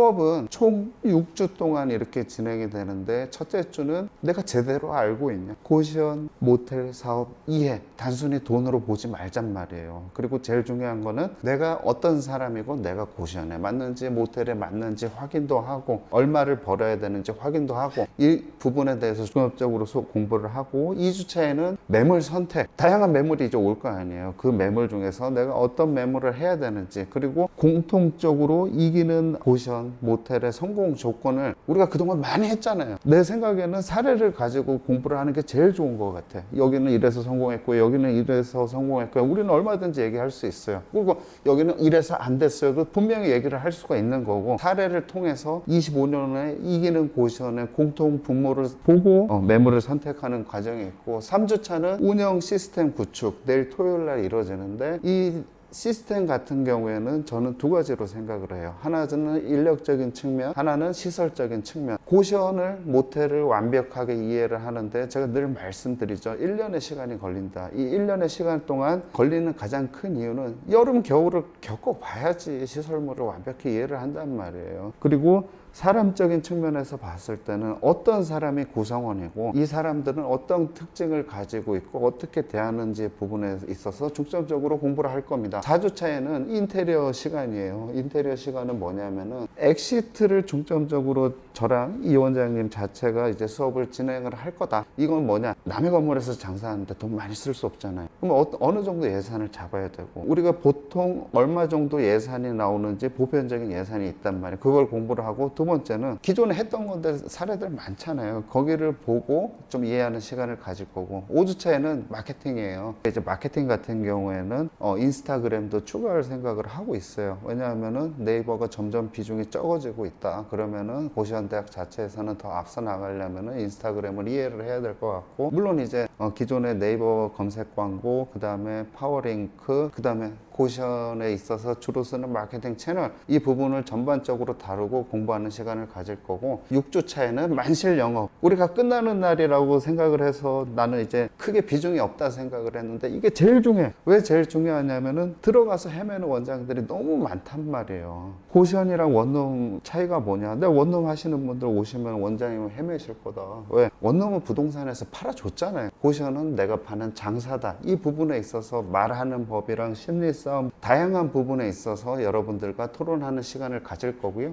수업은 총 6주 동안 이렇게 진행이 되는데 첫째 주는 내가 제대로 알고 있냐. 고시원, 모텔 사업 이해. 단순히 돈으로 보지 말잔 말이에요. 그리고 제일 중요한 거는 내가 어떤 사람이고 내가 고시원에 맞는지 모텔에 맞는지 확인도 하고 얼마를 벌어야 되는지 확인도 하고 이 부분에 대해서 종합적으로 소- 공부를 하고 2주차에는 매물 선택. 다양한 매물이 이제 올 거 아니에요. 그 매물 중에서 내가 어떤 매물을 해야 되는지 그리고 공통적으로 이기는 고시원, 모텔의 성공 조건을 우리가 그동안 많이 했잖아요. 내 생각에는 사례를 가지고 공부를 하는 게 제일 좋은 것 같아. 여기는 이래서 성공했고 여기는 이래서 성공했고 우리는 얼마든지 얘기할 수 있어요. 그리고 여기는 이래서 안 됐어요. 그 분명히 얘기를 할 수가 있는 거고 사례를 통해서 25년에 이기는 고시원의 공통 분모를 보고 어, 매물을 선택하는 과정이 있고 3주차는 운영 시스템 구축 내일 토요일 날 이루어지는데 이 시스템 같은 경우에는 저는 두 가지로 생각을 해요. 하나는 인력적인 측면, 하나는 시설적인 측면. 고시원을, 모텔을 완벽하게 이해를 하는데 제가 늘 말씀드리죠. 1년의 시간이 걸린다. 이 1년의 시간 동안 걸리는 가장 큰 이유는 여름, 겨울을 겪어봐야지 시설물을 완벽히 이해를 한단 말이에요. 그리고 사람적인 측면에서 봤을 때는 어떤 사람이 구성원이고 이 사람들은 어떤 특징을 가지고 있고 어떻게 대하는지 부분에 있어서 중점적으로 공부를 할 겁니다. 4주차에는 인테리어 시간이에요. 인테리어 시간은 뭐냐면은 엑시트를 중점적으로 저랑 이 원장님 자체가 이제 수업을 진행을 할 거다. 이건 뭐냐? 남의 건물에서 장사하는데 돈 많이 쓸 수 없잖아요. 그럼 어, 어느 정도 예산을 잡아야 되고 우리가 보통 얼마 정도 예산이 나오는지 보편적인 예산이 있단 말이에요. 그걸 공부를 하고 두 번째는 기존에 했던 건데 사례들 많잖아요. 거기를 보고 좀 이해하는 시간을 가질 거고 5주차에는 마케팅이에요. 이제 마케팅 같은 경우에는 어, 인스타그램도 추가할 생각을 하고 있어요. 왜냐하면은 네이버가 점점 비중이 적어지고 있다. 그러면은 고시원 대학 자체에서는 더 앞서 나가려면은 인스타그램을 이해를 해야 될 것 같고 물론 이제 어, 기존의 네이버 검색 광고 그 다음에 파워링크 그 다음에 고시원에 있어서 주로 쓰는 마케팅 채널 이 부분을 전반적으로 다루고 공부하는 시간을 가질 거고 6주 차에는 만실 영업 우리가 끝나는 날이라고 생각을 해서 나는 이제 크게 비중이 없다 생각을 했는데 이게 제일 중요해. 왜 제일 중요하냐면은 들어가서 헤매는 원장들이 너무 많단 말이에요. 고시원이랑 원룸 차이가 뭐냐? 근데 원룸 하시는 분들 오시면 원장님은 헤매실 거다. 왜? 원룸은 부동산에서 팔아줬잖아요. 고시원은 내가 파는 장사다. 이 부분에 있어서 말하는 법이랑 심리 싸움 다양한 부분에 있어서 여러분들과 토론하는 시간을 가질 거고요